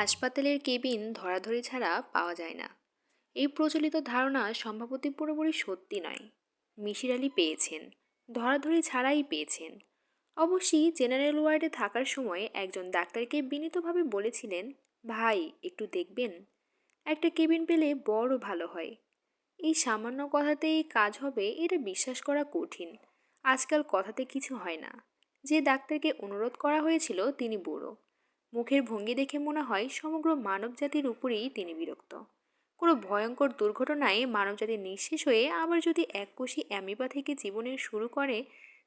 হাসপাতালের কেবিন ধরাধরি ছাড়া পাওয়া যায় না। এই প্রচলিত ধারণা সম্ভবত পুরোপুরি সত্যি নয়। মিশির আলী পেয়েছেন, ধরাধরি ছাড়াই পেয়েছেন। অবশ্যই জেনারেল ওয়ার্ডে থাকার সময় একজন ডাক্তারকে বিনীতভাবে বলেছিলেন, ভাই, একটু দেখবেন? একটা কেবিন পেলে বড় ভালো হয়। এই সামান্য কথাতেই কাজ হবে, এটা বিশ্বাস করা কঠিন। আজকাল কথাতে কিছু হয় না। যে ডাক্তারকে অনুরোধ করা হয়েছিল, তিনি বুড়ো। মুখের ভঙ্গি দেখে মনে হয় সমগ্র মানবজাতির উপরেই তিনি বিরক্ত। কোনো ভয়ঙ্কর দুর্ঘটনায় মানবজাতি নিঃশেষ হয়ে আবার যদি এককোষী অ্যামিবা থেকে জীবনের শুরু করে,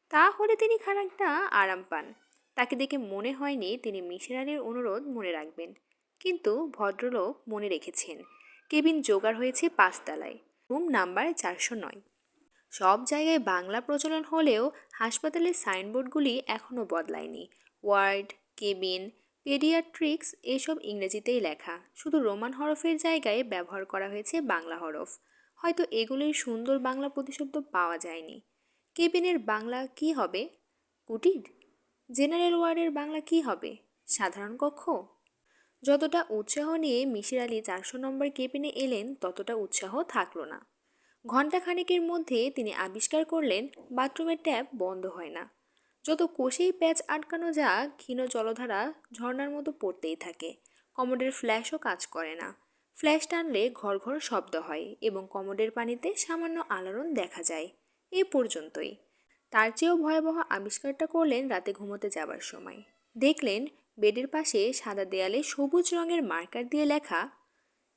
তাহলে তিনি খানিকটা আরাম পান। তাকে দেখে মনে হয়নি তিনি মিশির অনুরোধ মনে রাখবেন। কিন্তু ভদ্রলোক মনে রেখেছেন, কেবিন জোগাড় হয়েছে পাঁচতলায়, রুম নাম্বার চারশো নয়। সব জায়গায় বাংলা প্রচলন হলেও হাসপাতালের সাইনবোর্ডগুলি এখনও বদলায়নি। ওয়ার্ড, কেবিন পেডিয়াট্রিক্স এসব ইংরেজিতেই লেখা। শুধু রোমান হরফের জায়গায় ব্যবহার করা হয়েছে বাংলা হরফ। হয়তো এগুলির সুন্দর বাংলা প্রতিশব্দ পাওয়া যায়নি। কেবিনের বাংলা কি হবে? কুটির? জেনারেল ওয়ার্ডের বাংলা কি হবে? সাধারণ কক্ষ? যতটা উৎসাহ নিয়ে মিশির আলী চারশো নম্বর কেবিনে এলেন, ততটা উৎসাহ থাকল না। ঘণ্টাখানেকের মধ্যে তিনি আবিষ্কার করলেন, বাথরুমের ট্যাপ বন্ধ হয় না। যত কোষেই প্যাচ আটকানো যাক, ক্ষীণ জলধারা ঝর্ণার মতো পড়তেই থাকে। কমোডের ফ্ল্যাশও কাজ করে না। ফ্ল্যাশ টানলে ঘর ঘর শব্দ হয় এবং কমোডের পানিতে সামান্য আলোড়ন দেখা যায়। এ পর্যন্তই। তার চেয়েও ভয়াবহ আবিষ্কারটা করলেন রাতে ঘুমোতে যাবার সময়। দেখলেন বেডের পাশে সাদা দেয়ালে সবুজ রঙের মার্কার দিয়ে লেখা,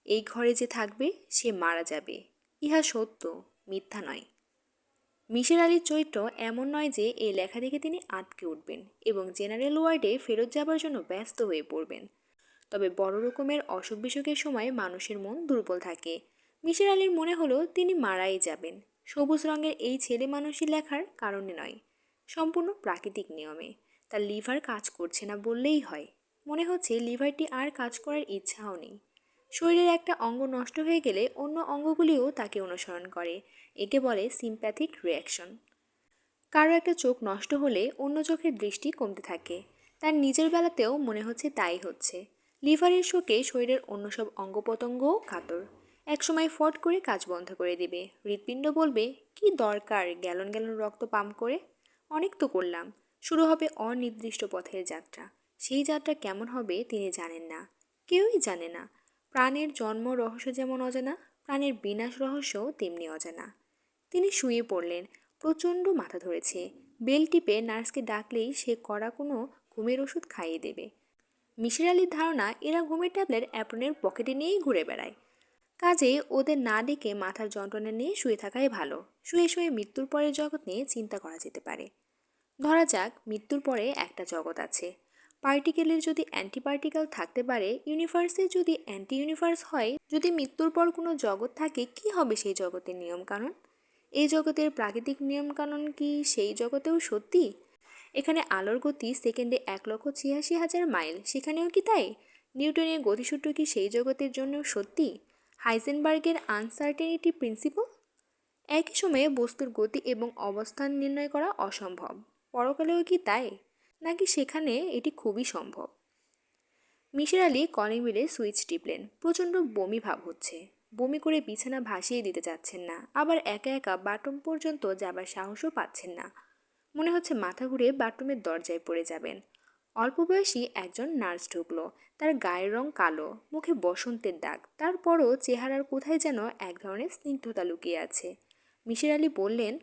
এই ঘরে যে থাকবে সে মারা যাবে। ইহা সত্য, মিথ্যা নয়। মিশের আলীর চরিত্র এমন নয় যে এই লেখা দেখে তিনি আটকে উঠবেন এবং জেনারেল ওয়ার্ডে ফেরত যাবার জন্য ব্যস্ত হয়ে পড়বেন। তবে বড় রকমের অসুখ বিসুখের সময় মানুষের মন দুর্বল থাকে। মিশের আলীর মনে হলো তিনি মারাই যাবেন। সবুজ রঙের এই ছেলে মানুষই লেখার কারণে নয়, সম্পূর্ণ প্রাকৃতিক নিয়মে। তার লিভার কাজ করছে না বললেই হয়। মনে হচ্ছে লিভারটি আর কাজ করার ইচ্ছাও নেই। শরীরের একটা অঙ্গ নষ্ট হয়ে গেলে অন্য অঙ্গগুলিও তাকে অনুসরণ করে। একে বলে সিম্প্যাথিক রিয়াকশন কারও একটা চোখ নষ্ট হলে অন্য চোখের দৃষ্টি কমতে থাকে। তার নিজের বেলাতেও মনে হচ্ছে তাই হচ্ছে। লিভারের শোকে শরীরের অন্য সব অঙ্গ প্রত্যঙ্গও কাতর। একসময় ফট করে কাজ বন্ধ করে দেবে। হৃৎপিণ্ড বলবে, কি দরকার গ্যালন গ্যালন রক্ত পাম্প করে? অনেক তো করলাম। শুরু হবে অনির্দিষ্ট পথের যাত্রা। সেই যাত্রা কেমন হবে তিনি জানেন না। কেউই জানে না। প্রাণের জন্ম রহস্য যেমন অজানা, প্রাণের বিনাশ রহস্যও তেমনি অজানা। তিনি শুয়ে পড়লেন। প্রচণ্ড মাথা ধরেছে। বেল টিপে নার্সকে ডাকলেই সে কড়া কোনো ঘুমের ওষুধ খাইয়ে দেবে। মিশির আলীর ধারণা, এরা ঘুমের ট্যাবলেট অ্যাপ্রনের পকেটে নিয়েই ঘুরে বেড়ায়। কাজে ওদের না ডেকে মাথার যন্ত্রণা নিয়ে শুয়ে থাকাই ভালো। শুয়ে শুয়ে মৃত্যুর পরের জগৎ নিয়ে চিন্তা করা যেতে পারে। ধরা যাক, মৃত্যুর পরে একটা জগৎ আছে। পার্টিকেলের যদি অ্যান্টি পার্টিকেল থাকতে পারে, ইউনিভার্সে যদি অ্যান্টি ইউনিভার্স হয়, যদি মৃত্যুর পর কোনো জগৎ থাকে, কি হবে সেই জগতের নিয়মকানুন? এই জগতের প্রাকৃতিক নিয়মকানুন কি সেই জগতেও সত্যি? এখানে আলোর গতি সেকেন্ডে এক লক্ষ ছিয়াশি হাজার মাইল, সেখানেও কি তাই? নিউটনের গতিসূত্র কি সেই জগতের জন্যও সত্যি? হাইজেনবার্গের আনসার্টেনিটি প্রিন্সিপাল? একই সময়ে বস্তুর গতি এবং অবস্থান নির্ণয় করা অসম্ভব, পরকালেও কি তাই? নাকি সেখানে এটি খুবই সম্ভব? মিশের আলী কলিং মিলে সুইচ টিপলেন, প্রচণ্ড বমি ভাব হচ্ছে। বমি করে বিছানা ভাসিয়ে দিতে চাচ্ছেন না। আবার একা একা বাথরুম পর্যন্ত যাবার সাহসও পাচ্ছেন না। মনে হচ্ছে মাথা ঘুরে বাথরুমের দরজায় পড়ে যাবেন। অল্প বয়সী একজন নার্স ঢুকলো। তার গায়ের রং কালো, মুখে বসন্তের দাগ। তারপরও চেহারার কোথায় যেন এক ধরনের স্নিগ্ধতা লুকিয়ে আছে। মিশের আলী বললেন,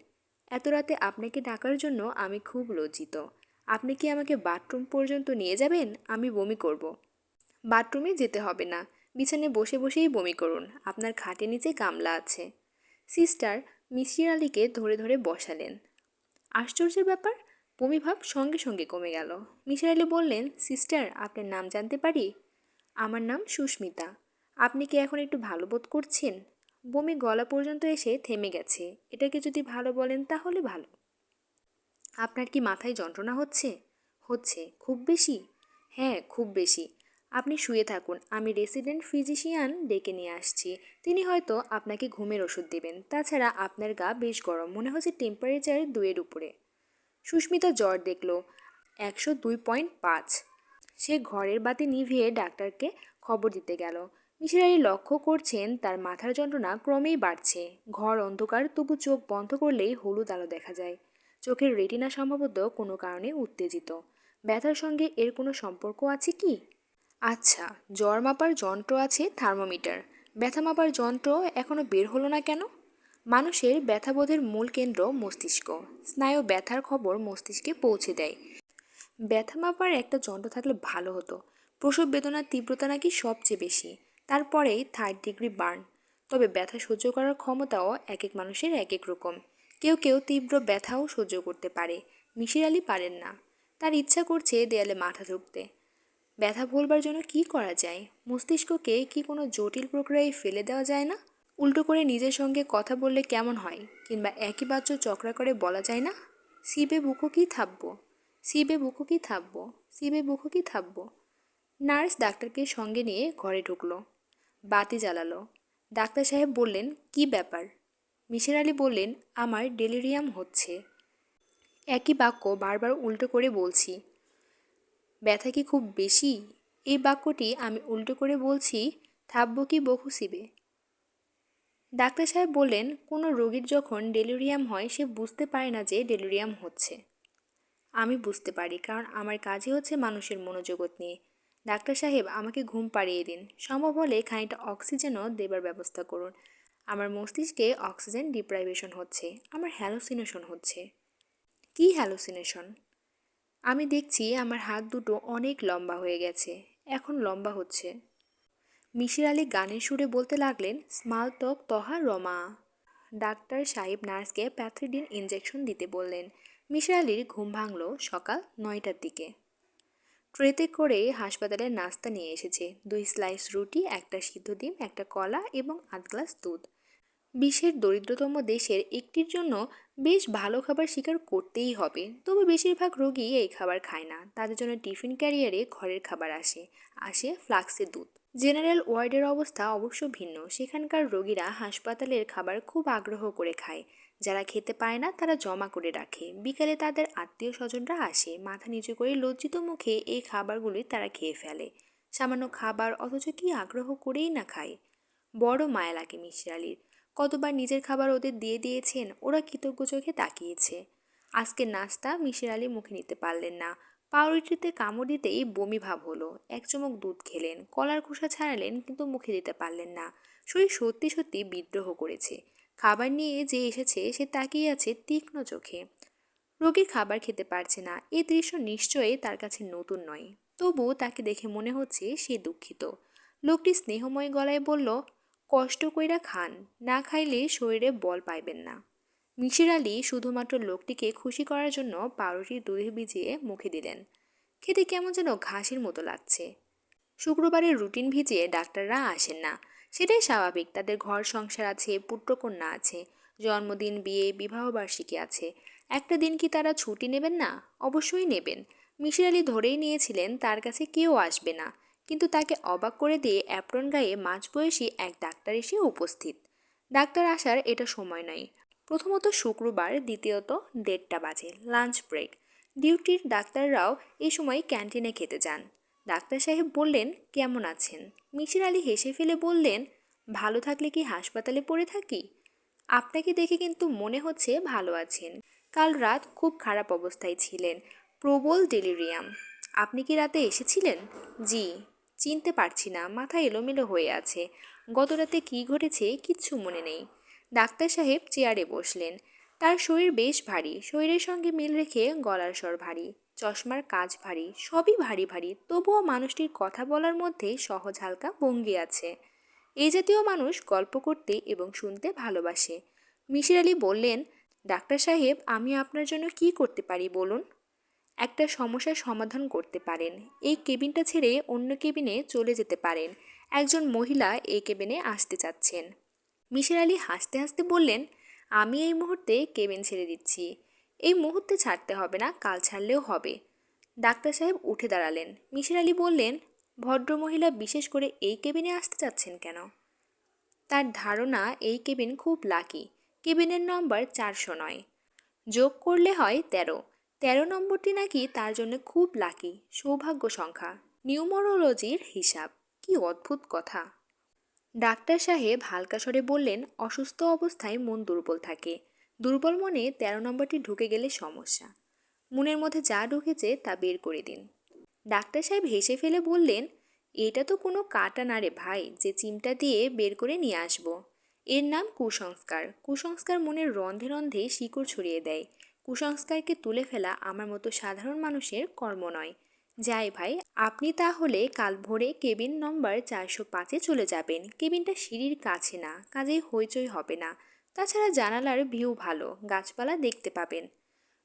এত রাতে আপনাকে ডাকার জন্য আমি খুব লজ্জিত। আপনি কি আমাকে বাথরুম পর্যন্ত নিয়ে যাবেন? আমি বমি করব। বাথরুমে যেতে হবে না। বিছানে বসে বসেই বমি করুন, আপনার খাটে নিচে গামলা আছে। সিস্টার মিশির আলীকে ধরে ধরে বসালেন। আশ্চর্যের ব্যাপার বমিভাব সঙ্গে সঙ্গে কমে গেল। মিশির আলী বললেন, সিস্টার, আপনার নাম জানতে পারি? আমার নাম সুস্মিতা। আপনি কি এখন একটু ভালো বোধ করছেন? বমি গলা পর্যন্ত এসে থেমে গেছে। এটাকে যদি ভালো বলেন তাহলে ভালো। আপনার কি মাথায় যন্ত্রণা হচ্ছে? হচ্ছে। খুব বেশি? হ্যাঁ খুব বেশি। আপনি শুয়ে থাকুন, আমি রেসিডেন্ট ফিজিশিয়ান ডেকে নিয়ে আসছি। তিনি হয়তো আপনাকে ঘুমের ওষুধ দেবেন। তাছাড়া আপনার গা বেশ গরম, মনে হচ্ছে টেম্পারেচার দুয়ের উপরে। সুস্মিতা জ্বর দেখল, একশো দুই পয়েন্ট পাঁচ। সে ঘরের বাতি নিভিয়ে ডাক্তারকে খবর দিতে গেল। মিশির আলী লক্ষ্য করছেন, তার মাথার যন্ত্রণা ক্রমেই বাড়ছে। ঘর অন্ধকার, তবু চোখ বন্ধ করলেই হলুদ আলো দেখা যায়। চোখের রেটিনা সম্ভবত কোনো কারণে উত্তেজিত। ব্যথার সঙ্গে এর কোনো সম্পর্ক আছে কি? আচ্ছা জ্বর মাপার যন্ত্র আছে থার্মোমিটার। ব্যথা মাপার যন্ত্র এখনও বের হলো না কেন? মানুষের ব্যথাবোধের মূল কেন্দ্র মস্তিষ্ক। স্নায়ু ব্যথার খবর মস্তিষ্কে পৌঁছে দেয়। ব্যথা মাপার একটা যন্ত্র থাকলে ভালো হতো। প্রসব বেদনার তীব্রতা নাকি সবচেয়ে বেশি। তারপরেই থার্ড ডিগ্রি বার্ন। তবে ব্যথা সহ্য করার ক্ষমতাও এক এক মানুষের এক এক রকম। কেউ কেউ তীব্র ব্যথাও সহ্য করতে পারে, মিশির আলী পারেন না। তার ইচ্ছা করছে দেয়ালে মাথা ঢুকতে। ব্যথা ভুলবার জন্য কি করা যায়? মস্তিষ্ককে কি কোনো জটিল প্রক্রিয়ায় ফেলে দেওয়া যায় না? উল্টো করে নিজের সঙ্গে কথা বললে কেমন হয়? কিংবা একই বাচ্য চক্রা করে বলা যায় না? শিবে বুকো কি থাকব শিবে বুকো কি থাকব শিবে বুকো কি থাকব নার্স ডাক্তারকে সঙ্গে নিয়ে ঘরে ঢুকলো। বাতি জ্বালালো। ডাক্তার সাহেব বললেন, কি ব্যাপার? মিশের আলী বললেন, আমার ডেলিরিয়াম হচ্ছে। একই বাক্য বারবার উল্টো করে বলছি। ব্যথা কি খুব বেশি? এই বাক্যটি আমি উল্টো করে বলছি থাকব কি বহু শিবে? ডাক্তার সাহেব বললেন, কোনো রোগীর যখন ডেলিরিয়াম হয়, সে বুঝতে পারে না যে ডেলিরিয়াম হচ্ছে। আমি বুঝতে পারি, কারণ আমার কাজই হচ্ছে মানুষের মনোজগৎ নিয়ে। ডাক্তার সাহেব, আমাকে ঘুম পাড়িয়ে দিন। সম্ভব হলে খানিকটা অক্সিজেনও দেবার ব্যবস্থা করুন। আমার মস্তিষ্কে অক্সিজেন ডিপ্রাইভেশন হচ্ছে, আমার হ্যালোসিনেশন হচ্ছে। কি হ্যালোসিনেশন? আমি দেখছি আমার হাত দুটো অনেক লম্বা হয়ে গেছে, এখন লম্বা হচ্ছে। মিশির আলী গানের সুরে বলতে লাগলেন, স্মাল ত্বক তহা রমা। ডাক্তার সাহেব নার্সকে প্যাথ্রিডিন ইঞ্জেকশন দিতে বললেন। মিশির আলীর ঘুম ভাঙল সকাল নয়টার দিকে। ট্রেতে করে হাসপাতালে নাস্তা নিয়ে এসেছে। দুই স্লাইস রুটি, একটা সিদ্ধ ডিম, একটা কলা এবং আধ গ্লাস দুধ। বিশ্বের দরিদ্রতম দেশের একটির জন্য বেশ ভালো খাবার স্বীকার করতেই হবে। তবে বেশিরভাগ রোগী এই খাবার খায় না। তাদের জন্য টিফিন ক্যারিয়ারে ঘরের খাবার আসে। আসে ফ্লাক্সের দুধ। জেনারেল ওয়ার্ডের অবস্থা অবশ্য ভিন্ন। সেখানকার রোগীরা হাসপাতালের খাবার খুব আগ্রহ করে খায়। যারা খেতে পায় না, তারা জমা করে রাখে। বিকালে তাদের আত্মীয় স্বজনরা আসে। মাথা নিচু করে লজ্জিত মুখে এই খাবারগুলি তারা খেয়ে ফেলে। সামান্য খাবার অথচ কি আগ্রহ করেই না খায়? বড় মায়া লাগে মিশ্র আলীর। কতবার নিজের খাবার ওদের দিয়ে দিয়েছেন, ওরা কৃতজ্ঞ চোখে তাকিয়েছে। আজকের নাস্তা মিশির আলী মুখে নিতে পারলেন না। পাউরুটিতে কামড় দিতেই বমি ভাব হলো। এক চমক দুধ খেলেন। কলার খোসা ছাড়ালেন কিন্তু মুখে দিতে পারলেন না। শরীর সত্যি সত্যি বিদ্রোহ করেছে। খাবার নিয়ে যে এসেছে, সে তাকিয়ে আছে তীক্ষ্ণ চোখে। রোগী খাবার খেতে পারছে না। এই দৃশ্য নিশ্চয়ই তার কাছে নতুন নয়। তবু তাকে দেখে মনে হচ্ছে সে দুঃখিত। লোকটি স্নেহময় গলায় বলল কষ্ট কইরা খান, না খাইলে শরীরে বল পাইবেন না। মিশির আলী শুধুমাত্র লোকটিকে খুশি করার জন্য পাউরুটি দুধে ভিজিয়ে মুখে দিলেন। খেতে কেমন যেন ঘাসের মতো লাগছে। শুক্রবারের রুটিন ভিজিয়ে ডাক্তাররা আসেন না। সেটাই স্বাভাবিক, তাদের ঘর সংসার আছে, পুত্রকন্যা আছে, জন্মদিন, বিয়ে বিবাহবার্ষিকী আছে। একটা দিন কি তারা ছুটি নেবেন না? অবশ্যই নেবেন। মিশির আলী ধরেই নিয়েছিলেন, তার কাছে কেউ আসবে না। কিন্তু তাকে অবাক করে দিয়ে অ্যাপ্রন গায়ে মাঝবয়সী এক ডাক্তার এসে উপস্থিত। ডাক্তার আসার এটা সময় নয় প্রথমত শুক্রবার, দ্বিতীয়ত দেড়টা বাজে, লাঞ্চ ব্রেক। ডিউটির ডাক্তাররাও এই সময় ক্যান্টিনে খেতে যান। ডাক্তার সাহেব বললেন, কেমন আছেন? মিসির আলী হেসে ফেলে বললেন, ভালো থাকলে কি হাসপাতালে পড়ে থাকি? আপনাকে দেখে কিন্তু মনে হচ্ছে ভালো আছেন। কাল রাত খুব খারাপ অবস্থায় ছিলেন। প্রবল ডেলিরিয়াম। আপনি কি রাতে এসেছিলেন? জি। চিনতে পারছি না, মাথা এলোমেলো হয়ে আছে। গত রাতে কী ঘটেছে কিচ্ছু মনে নেই। ডাক্তার সাহেব চেয়ারে বসলেন। তার শরীর বেশ ভারী, শরীরের সঙ্গে মিল রেখে গলার স্বর ভারী, চশমার কাজ ভারী, সবই ভারী ভারী, তবুও মানুষটির কথা বলার মধ্যে সহজ হালকা ভঙ্গি আছে। এই জাতীয় মানুষ গল্প করতে এবং শুনতে ভালোবাসে। মিশির আলী বললেন, ডাক্তার সাহেব, আমি আপনার জন্য কি করতে পারি বলুন? একটা সমস্যার সমাধান করতে পারেন। এই কেবিনটা ছেড়ে অন্য কেবিনে চলে যেতে পারেন। একজন মহিলা এই কেবিনে আসতে চাচ্ছেন। মিশির আলী হাসতে হাসতে বললেন, আমি এই মুহূর্তে কেবিন ছেড়ে দিচ্ছি। এই মুহূর্তে ছাড়তে হবে না, কাল ছাড়লেও হবে। ডাক্তার সাহেব উঠে দাঁড়ালেন। মিশির আলী বললেন, ভদ্রমহিলা বিশেষ করে এই কেবিনে আসতে চাচ্ছেন কেন? তার ধারণা, এই কেবিন খুব লাকি। কেবিনের নম্বর চারশো নয়। যোগ করলে হয় তেরো। তেরো নম্বরটি নাকি তার জন্য খুব লাকি সৌভাগ্য সংখ্যা। নিউমোরোলজির হিসাব, কি অদ্ভুত কথা। ডাক্তার সাহেব হালকা স্বরে বললেন, অসুস্থ অবস্থায় মন দুর্বল থাকে। দুর্বল মনে তেরো নম্বরটি ঢুকে গেলে সমস্যা। মনের মধ্যে যা ঢুকেছে তা বের করে দিন। ডাক্তার সাহেব হেসে ফেলে বললেন, এটা তো কোনো কাটা না রে ভাই, যে চিমটা দিয়ে বের করে নিয়ে আসব। এর নাম কুসংস্কার। কুসংস্কার মনের রন্ধে রন্ধে শিকড় ছড়িয়ে দেয়। কুসংস্কারকে তুলে ফেলা আমার মতো সাধারণ মানুষের কর্ম নয়। যাই ভাই, আপনি তাহলে কাল ভোরে কেবিন নম্বর চারশো পাঁচে চলে যাবেন। কেবিনটা সিঁড়ির কাছে না, কাজেই হইচই হবে না। তাছাড়া জানালার ভিউ ভালো, গাছপালা দেখতে পাবেন।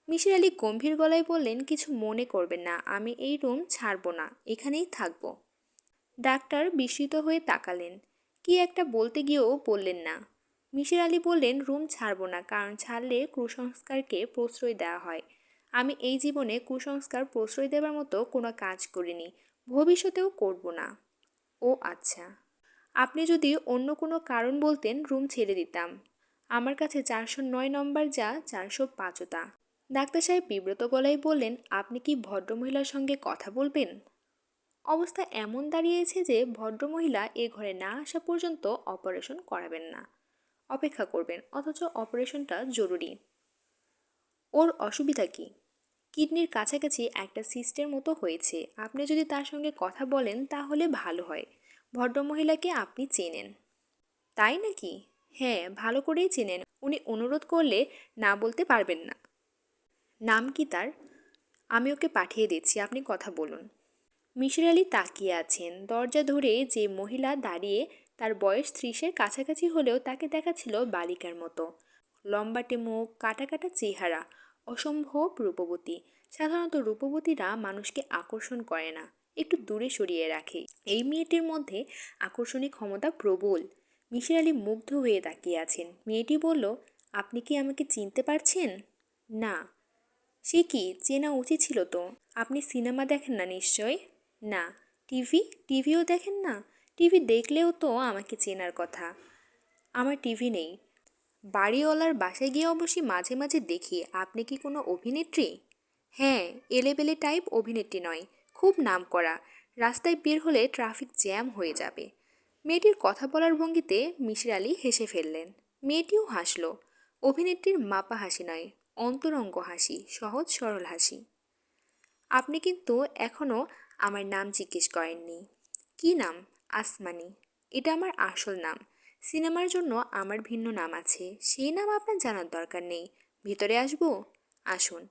মিশির আলী গম্ভীর গলায় বললেন, কিছু মনে করবেন না, আমি এই রুম ছাড়ব না, এখানেই থাকব। ডাক্তার বিস্মিত হয়ে তাকালেন। কি একটা বলতে গিয়েও বললেন না। মিশির আলী বললেন, রুম ছাড়বো না, কারণ ছাড়লে কুসংস্কারকে প্রশ্রয় দেওয়া হয়। আমি এই জীবনে কুসংস্কার প্রশ্রয় দেবার মতো কোনো কাজ করিনি, ভবিষ্যতেও করব না। ও আচ্ছা। আপনি যদি অন্য কোনো কারণ বলতেন, রুম ছেড়ে দিতাম। আমার কাছে চারশো নয় নম্বর যা চারশো পাঁচও তা ডাক্তার সাহেব বিব্রত গলায় বললেন, আপনি কি ভদ্রমহিলার সঙ্গে কথা বলবেন? অবস্থা এমন দাঁড়িয়েছে যে ভদ্রমহিলা এ ঘরে না আসা পর্যন্ত অপারেশন করাবেন না। অপেক্ষা করবেন, অথচ অপারেশনটা জরুরি। ওর অসুবিধা কি? কিডনির কাছাকাছি একটা সিস্টের মতো হয়েছে। আপনি যদি তার সঙ্গে কথা বলেন, তাহলে ভালো হয়। ভদ্রমহিলাকে আপনি চেনেন। তাই নাকি? হ্যাঁ ভালো করেই চেনেন। উনি অনুরোধ করলে না বলতে পারবেন না। নাম কি তার? আমি ওকে পাঠিয়ে দিচ্ছি, আপনি কথা বলুন। মিশির আলী তাকিয়ে আছেন। দরজা ধরে যে মহিলা দাঁড়িয়ে তার বয়স ত্রিশের কাছাকাছি হলেও তাকে দেখাচ্ছিল বালিকার মতো। লম্বাটে মুখ, কাটা কাটা চেহারা, অসম্ভব রূপবতী। সাধারণত রূপবতীরা মানুষকে আকর্ষণ করে না, একটু দূরে সরিয়ে রাখে। এই মেয়েটির মধ্যে আকর্ষণী ক্ষমতা প্রবল। মিশির আলী মুগ্ধ হয়ে তাকিয়ে আছেন। মেয়েটি বলল, আপনি কি আমাকে চিনতে পারছেন? না। সে কি? চেনা উচিত ছিল তো। আপনি সিনেমা দেখেন না নিশ্চয়? না। টিভি? টিভিও দেখেন না? টিভি দেখলেও তো আমাকে চেনার কথা। আমার টিভি নেই। বাড়িওয়ালার বাসায় গিয়ে অবশ্যই মাঝে মাঝে দেখি। আপনি কি কোনো অভিনেত্রী? হ্যাঁ এলেবেলে টাইপ অভিনেত্রী নয়, খুব নাম করা। রাস্তায় বের হলে ট্রাফিক জ্যাম হয়ে যাবে। মেয়েটির কথা বলার ভঙ্গিতে মিশির আলী হেসে ফেললেন। মেয়েটিও হাসল। অভিনেত্রীর মাপা হাসি নয়, অন্তরঙ্গ হাসি, সহজ সরল হাসি। আপনি কিন্তু এখনও আমার নাম জিজ্ঞেস করেননি। কি নাম? আসমানি। এটা আমার আসল নাম। সিনেমার জন্য আমার ভিন্ন নাম আছে। সেই নাম আপনার জানার দরকার নেই। ভিতরে আসব? আসুন।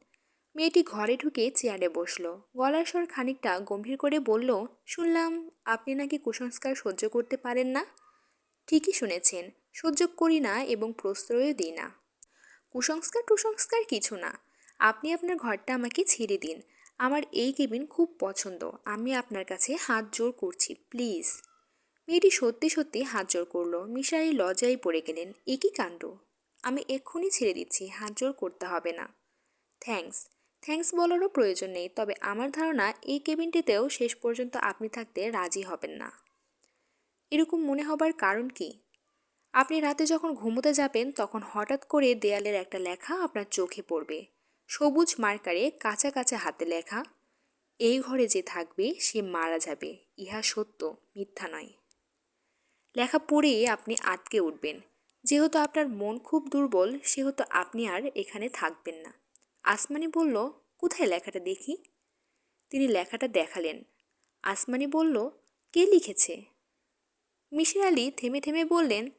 মেয়েটি ঘরে ঢুকে চেয়ারে বসল। গলার স্বর খানিকটা গম্ভীর করে বলল, শুনলাম আপনি নাকি কুসংস্কার সহ্য করতে পারেন না? ঠিকই শুনেছেন। সহ্য করি না এবং প্রশ্রয়ও দিই না। কুসংস্কার টুসংস্কার কিছু না। আপনি আপনার ঘরটা আমাকে ছেড়ে দিন। আমার এই কেবিন খুব পছন্দ। আমি আপনার কাছে হাত জোর করছি, প্লিজ। মেয়েটি সত্যি সত্যি হাত জোর করল মিশারি লজ্জায় পড়ে গেলেন। একই কাণ্ড? আমি এক্ষুনি ছেড়ে দিচ্ছি হাত জোর করতে হবে না। থ্যাঙ্কস থ্যাঙ্কস বলারও প্রয়োজন নেই, তবে আমার ধারণা এই কেবিনটিতেও শেষ পর্যন্ত আপনি থাকতে রাজি হবেন না। এরকম মনে হবার কারণ কি? আপনি রাতে যখন ঘুমোতে যাবেন, তখন হঠাৎ করে দেয়ালের একটা লেখা আপনার চোখে পড়বে। সবুজ মার্কারে কাঁচা কাঁচা হাতে লেখা, এই ঘরে যে থাকবে, সে মারা যাবে। ইহা সত্য, মিথ্যা নয়। লেখা পড়েই আপনি আটকে উঠবেন। যেহেতু আপনার মন খুব দুর্বল, সেহেতু আপনি আর এখানে থাকবেন না। আসমানি বলল, কোথায় লেখাটা দেখি? তিনি লেখাটা দেখালেন। আসমানি বলল, কে লিখেছে? মিশির আলী থেমে থেমে বললেন,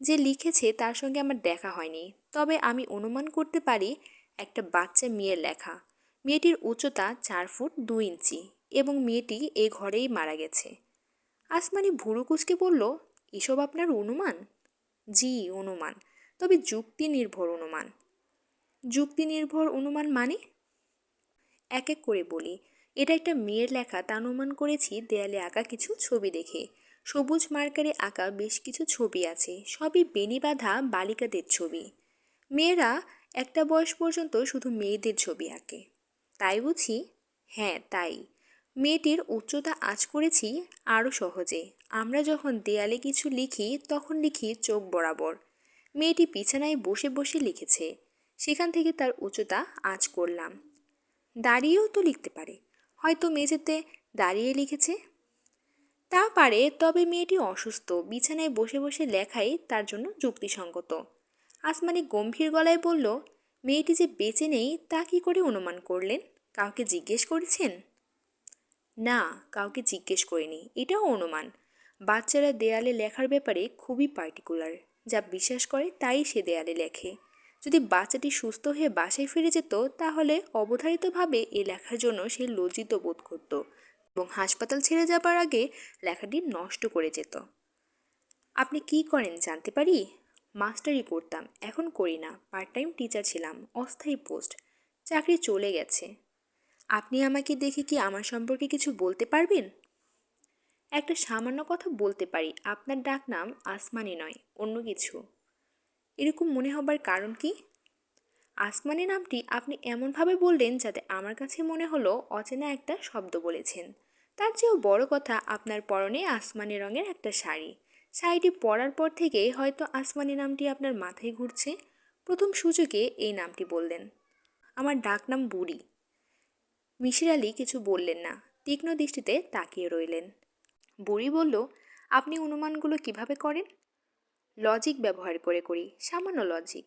যে লিখেছে তার সঙ্গে আমার দেখা হয়নি। তবে আমি অনুমান করতে পারি একটা বাচ্চা মেয়ের লেখা। মেয়েটির উচ্চতা চার ফুট দু ইঞ্চি এবং মেয়েটি এ ঘরেই মারা গেছে। আসমানি ভুরু কুচকে বলল এসব আপনার অনুমান? জি, অনুমান। তবে যুক্তি নির্ভর অনুমান। যুক্তি নির্ভর অনুমান মানে? এক এক করে বলি। এটা একটা মেয়ের লেখা, তা অনুমান করেছি, দেয়ালে আঁকা কিছু ছবি দেখে। সবুজ মার্কারে আঁকা বেশ কিছু ছবি আছে, সবই বেনি বাঁধা বালিকাদের ছবি। মেয়েরা একটা বয়স পর্যন্ত শুধু মেয়েদের ছবি আঁকে। তাই বুঝি? হ্যাঁ তাই। মেয়েটির উচ্চতা আজ করেছি আরও সহজে। আমরা যখন দেয়ালে কিছু লিখি, তখন লিখি চোখ বরাবর। মেয়েটি বিছানায় বসে বসে লিখেছে। সেখান থেকে তার উচ্চতা আজ করলাম। দাঁড়িয়েও তো লিখতে পারে। হয়তো মেঝেতে দাঁড়িয়ে লিখেছে। তা পারে, তবে মেয়েটি অসুস্থ। বিছানায় বসে বসে লেখাই তার জন্য যুক্তিসঙ্গত। আসমানি গম্ভীর গলায় বলল, মেয়েটি যে বেঁচে নেই, তা কি করে অনুমান করলেন? কাউকে জিজ্ঞেস করেছেন? না, কাউকে জিজ্ঞেস করিনি। এটাও অনুমান। বাচ্চারা দেয়ালে লেখার ব্যাপারে খুবই পার্টিকুলার যা বিশ্বাস করে তাই সে দেয়ালে লেখে। যদি বাচ্চাটি সুস্থ হয়ে বাসায় ফিরে যেত, তাহলে অবধারিতভাবে এই লেখার জন্য সে লজ্জিত বোধ করত এবং হাসপাতাল ছেড়ে যাবার আগে লেখাটি নষ্ট করে যেত। আপনি কি করেন জানতে পারি? মাস্টারি করতাম, এখন করি না। পার্ট টাইম টিচার ছিলাম, অস্থায়ী পোস্ট চাকরি চলে গেছে। আপনি আমাকে দেখে কি আমার সম্পর্কে কিছু বলতে পারবেন? একটা সামান্য কথা বলতে পারি। আপনার ডাক নাম আসমানি নয়, অন্য কিছু। এরকম মনে হবার কারণ কি? আসমানি নামটি আপনি এমনভাবে বললেন যাতে আমার কাছে মনে হলো অচেনা একটা শব্দ বলেছেন। তার চেয়েও বড় কথা আপনার পরনে আসমানি রঙের একটা শাড়ি। শাড়িটি পরার পর থেকে হয়তো আসমানি নামটি আপনার মাথায় ঘুরছে। প্রথম সুযোগে এই নামটি বললেন। আমার ডাক নাম বুড়ি। মিশির আলী কিছু বললেন না, তীক্ষ্ণ দৃষ্টিতে তাকিয়ে রইলেন। বুড়ি বলল, আপনি অনুমানগুলো কীভাবে করেন? লজিক ব্যবহার করে করি, সামান্য লজিক।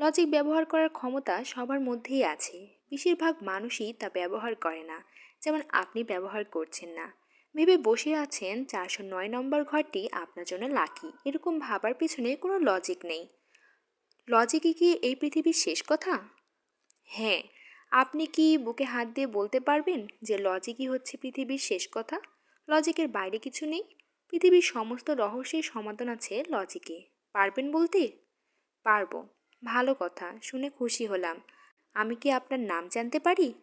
লজিক ব্যবহার করার ক্ষমতা সবার মধ্যেই আছে। বেশিরভাগ মানুষই তা ব্যবহার করে না, যেমন আপনি ব্যবহার করছেন না। ভেবে বসে আছেন, চারশো নয় নম্বর ঘরটি আপনার জন্য লাকি। এরকম ভাবার পিছনে কোনো লজিক নেই। লজিকই কি এই পৃথিবীর শেষ কথা? হ্যাঁ আপনি কি বুকে হাত দিয়ে বলতে পারবেন যে লজিকই হচ্ছে পৃথিবীর শেষ কথা? লজিকের বাইরে কিছু নেই। পৃথিবীর সমস্ত রহস্যের সমাধান আছে লজিকে। পারবেন বলতে? পারব। ভালো কথা, শুনে খুশি হলাম। আমি কি আপনার নাম জানতে পারি?